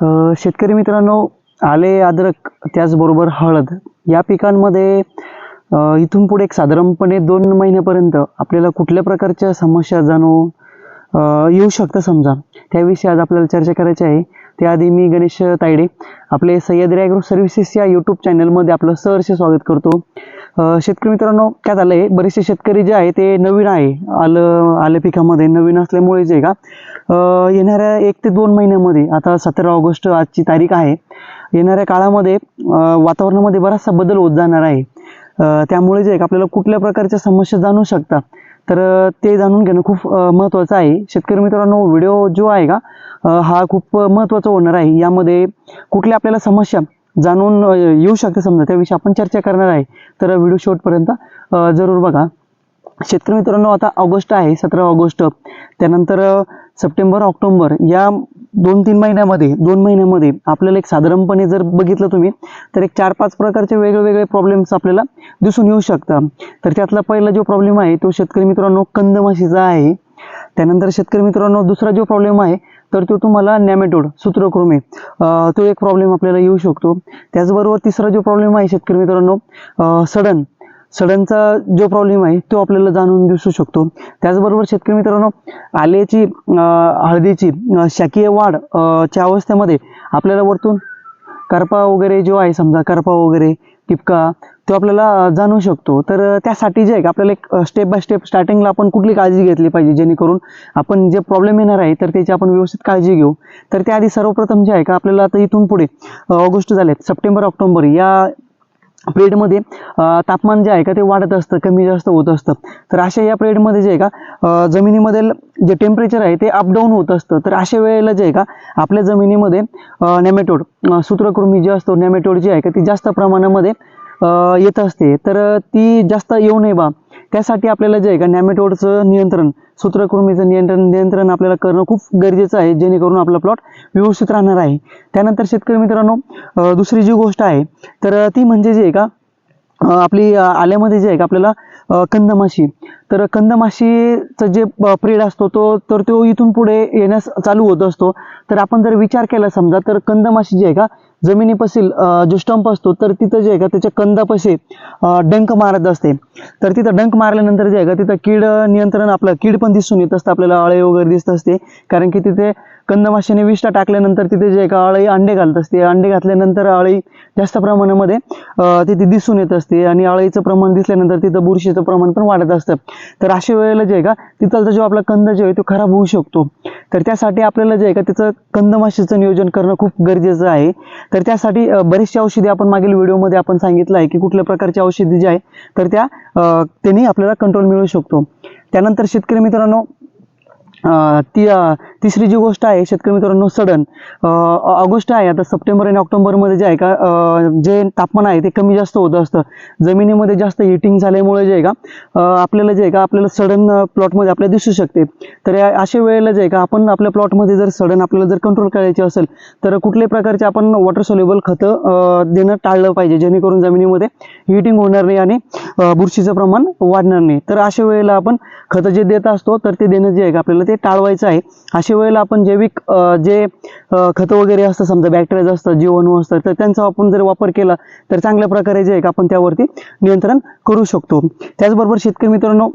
शेतकरी मित्रांनो आले अद्रक त्याचबरोबर हळद. या पिकांमध्ये इथून पुढे एक साधारणपणे दोन महिन्यापर्यंत आपल्याला कुठल्या प्रकारच्या समस्या जाणू येऊ शकतं समजा? त्याविषयी आज आपल्याला चर्चा करायची आहे. त्याआधी मी गणेश तायडे आपले सह्याद्री ॲग्रो सर्व्हिसेस या यूट्यूब चॅनलमध्ये आपलं सहर्ष स्वागत करतो. शेतकरी मित्रांनो काय झालं आहे बरेचसे शेतकरी जे आहे ते नवीन आहे. आलं आले पिकामध्ये नवीन असल्यामुळे जे आहे का येणाऱ्या एक ते दोन महिन्यामध्ये आता सतरा ऑगस्ट आजची तारीख आहे येणाऱ्या काळामध्ये वातावरणामध्ये बराचसा बदल होत जाणार आहे. त्यामुळे जे आहे का आपल्याला कुठल्या प्रकारच्या समस्या जाणू शकतात तर ते जाणून घेणं खूप महत्त्वाचं आहे. शेतकरी मित्रांनो व्हिडिओ जो आहे का हा खूप महत्त्वाचा होणार आहे. यामध्ये कुठल्या आपल्याला समस्या जाणून येऊ शकते समजा. त्याविषयी आपण चर्चा करणार आहे. तर व्हिडिओ शेवटपर्यंत जरूर बघा. शेतकरी मित्रांनो आता ऑगस्ट आहे सतरा ऑगस्ट. त्यानंतर सप्टेंबर ऑक्टोबर या दोन तीन महिन्यामध्ये दोन महिन्यामध्ये आपल्याला एक साधारणपणे जर बघितलं तुम्ही तर एक चार पाच प्रकारचे वेगवेगळे प्रॉब्लेम्स आपल्याला दिसून येऊ शकतात. तर त्यातला पहिला जो प्रॉब्लेम आहे तो शेतकरी मित्रांनो कंदमाशीचा आहे. त्यानंतर शेतकरी मित्रांनो दुसरा जो प्रॉब्लेम आहे तर तो तुम्हाला नॅमेटोड सूत्रकृमी तो एक प्रॉब्लेम आपल्याला येऊ शकतो. त्याचबरोबर तिसरा जो प्रॉब्लेम आहे शेतकरी मित्रांनो सडन. सडनचा जो प्रॉब्लेम आहे तो आपल्याला जाणून दिसू शकतो. त्याचबरोबर शेतकरी मित्रांनो आल्याची हळदीची शाकीय वाढ च्या अवस्थेमध्ये आपल्याला वरतून करपा वगैरे जो आहे समजा करपा वगैरे टिपका तो आपल्याला जाणू शकतो. तर त्यासाठी जे आहे का आपल्याला एक स्टेप बाय स्टेप स्टार्टिंगला आपण कुठली काळजी घेतली पाहिजे जेणेकरून आपण जे प्रॉब्लेम येणार आहे तर त्याची आपण व्यवस्थित काळजी घेऊ. तर त्याआधी सर्वप्रथम जे आहे का आपल्याला आता इथून पुढे ऑगस्ट झाले सप्टेंबर ऑक्टोबर या पिरियडमध्ये तापमान जे आहे का ते वाढत असतं कमी जास्त होत असतं. तर अशा या पिरियडमध्ये जे आहे का जमिनीमधील जे टेम्परेचर आहे ते अपडाऊन होत असतं. तर अशा वेळेला जे आहे का आपल्या जमिनीमध्ये नॅमेटोड सूत्रकृमी जे असतो नॅमेटोड जे आहे का ती जास्त प्रमाणामध्ये येत असते. तर ती जास्त येऊ नये बा. त्यासाठी आपल्याला जे आहे का नॅमेटोडचं नियंत्रण सूत्रकृमीचं नियंत्रण नियंत्रण आपल्याला करणं खूप गरजेचं आहे जेणेकरून आपला प्लॉट व्यवस्थित राहणार आहे. त्यानंतर शेतकरी मित्रांनो दुसरी जी गोष्ट आहे तर ती म्हणजे जे आहे का आपली आल्यामध्ये जे आहे का आपल्याला कंदमाशी. तर कंदमाशीचं जे प्रेड असतो तो तर तो इथून पुढे येण्यास चालू होत असतो. तर आपण जर विचार केला समजा तर कंदमाशी जे आहे का जमिनीपाशील जो स्टंप असतो तर तिथं जे आहे का त्याच्या कंदापाशी डंक मारत असते. तर तिथं डंक मारल्यानंतर जे आहे का तिथं कीड नियंत्रण आपलं कीड पण दिसून येत असतं आपल्याला अळे वगैरे दिसत असते. कारण की तिथे कंदमाशाने विष्ठा टाकल्यानंतर तिथे जे एका का अळी अंडे घालत असते अंडे घातल्यानंतर अळी जास्त प्रमाणामध्ये तिथे दिसून येत असते आणि अळीचं प्रमाण दिसल्यानंतर तिथं बुरशीचं प्रमाण पण वाढत असतं. तर अशा वेळेला जे आहे का तिथलचा जो आपला कंद जो आहे तो खराब होऊ शकतो. तर त्यासाठी आपल्याला जे आहे का तिचं कंदमाशीचं नियोजन करणं खूप गरजेचं आहे. तर त्यासाठी बरेचसे औषधी आपण मागील व्हिडिओमध्ये आपण सांगितलं आहे की कुठल्या प्रकारची औषधी जी आहे तर त्या त्यांनी आपल्याला कंट्रोल मिळू शकतो. त्यानंतर शेतकरी मित्रांनो ती तिसरी जी गोष्ट आहे शेतकरी मित्रांनो सडन. ऑगस्ट आहे आता सप्टेंबर आणि ऑक्टोबरमध्ये जे आहे का जे तापमान आहे ते कमी जास्त होत असतं. जमिनीमध्ये जास्त हिटिंग झाल्यामुळे जे आहे का आपल्याला जे आहे का आपल्याला सडन प्लॉटमध्ये आपल्याला दिसू शकते. तर अशा वेळेला जे आहे का आपण आपल्या प्लॉटमध्ये जर सडन आपल्याला जर कंट्रोल करायचे असेल तर कुठल्याही प्रकारचे आपण वॉटर सोल्युबल खतं देणं टाळलं पाहिजे जेणेकरून जमिनीमध्ये हिटिंग होणार नाही आणि बुरशीचं प्रमाण वाढणार नाही. तर अशा वेळेला आपण खतं जे देत असतो तर ते देणं जे आहे का आपल्याला ते टाळवायचं आहे. अशा वेळेला आपण जैविक जे खतं वगैरे असतं समजा बॅक्टेरिया असतं जीवाणू असतं तर त्यांचा आपण जर वापर केला तर चांगल्या प्रकारे जे आहे आपण त्यावरती नियंत्रण करू शकतो. त्याचबरोबर शेतकरी मित्रांनो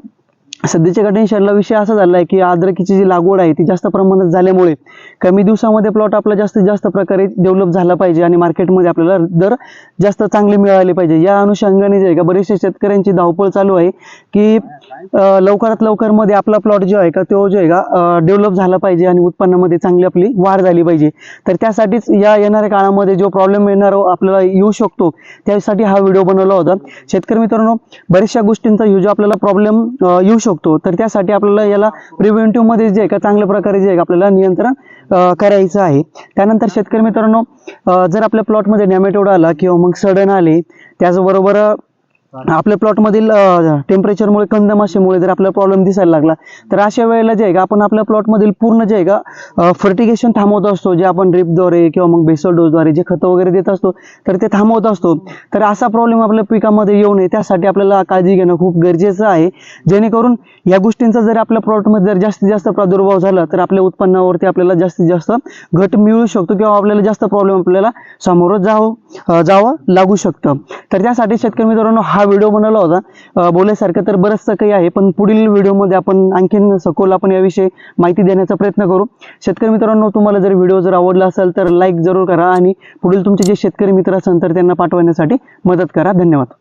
सध्याच्या कंडिशनला विषय असा झाला आहे की अद्रकीची जी लागवड आहे ती जास्त प्रमाणात झाल्यामुळे कमी दिवसामध्ये प्लॉट आपला जास्तीत जास्त प्रकारे डेव्हलप झाला पाहिजे आणि मार्केटमध्ये आपल्याला दर जास्त चांगले मिळाले पाहिजे. या अनुषंगाने जे आहे का बरेचसे शेतकऱ्यांची धावपळ चालू आहे की लवकरात लवकरमध्ये आपला प्लॉट जो आहे का तो जो आहे का डेव्हलप झाला पाहिजे आणि उत्पन्नामध्ये चांगली आपली वाढ झाली पाहिजे. तर त्यासाठीच या येणाऱ्या काळामध्ये जो प्रॉब्लेम येणार हो, आपल्याला येऊ शकतो त्यासाठी हा व्हिडिओ बनवला होता. शेतकरी मित्रांनो बऱ्याचशा गोष्टींचा ह्यो जो आपल्याला प्रॉब्लेम येऊ शकतो तर त्यासाठी आपल्याला याला प्रिव्हेंटिव्हमध्ये जे आहे का चांगल्या प्रकारे जे आहे का आपल्याला नियंत्रण करायचं आहे. त्यानंतर शेतकरी मित्रांनो जर आपल्या प्लॉटमध्ये नॅमेटोड आला किंवा मग सडन आले त्याचबरोबर आपल्या प्लॉटमधील टेम्परेचरमुळे कंदमाशीमुळे जर आपला प्रॉब्लेम दिसायला लागला तर अशा वेळेला जे आहे का आपण आपल्या प्लॉटमधील पूर्ण जे आहे का फर्टिगेशन थांबवत असतो. जे आपण ड्रिपद्वारे किंवा मग बेसल डोसद्वारे जे खतं वगैरे देत असतो तर ते थांबवत असतो. तर असा प्रॉब्लेम आपल्या पिकामध्ये येऊ नये. त्यासाठी आपल्याला काळजी घेणं खूप गरजेचं आहे. जेणेकरून या गोष्टींचा जर आपल्या प्लॉटमध्ये जर जास्तीत जास्त प्रादुर्भाव झाला तर आपल्या उत्पन्नावरती आपल्याला जास्तीत जास्त घट मिळू शकतो किंवा आपल्याला जास्त प्रॉब्लेम आपल्याला सामोरं जावं जावं लागू शकतं. तर त्यासाठी शेतकरी मित्रांनो हा व्हिडिओ बनवला होता. बोलल्यासारखं तर बरंचसं काही आहे पण पुढील व्हिडिओमध्ये आपण आणखीन सखोल आपण याविषयी माहिती देण्याचा प्रयत्न करू. शेतकरी मित्रांनो तुम्हाला जर व्हिडिओ जर आवडला असेल तर लाईक जरूर करा आणि पुढील तुमचे जे शेतकरी मित्र असेल तर त्यांना पाठवण्यासाठी मदत करा. धन्यवाद.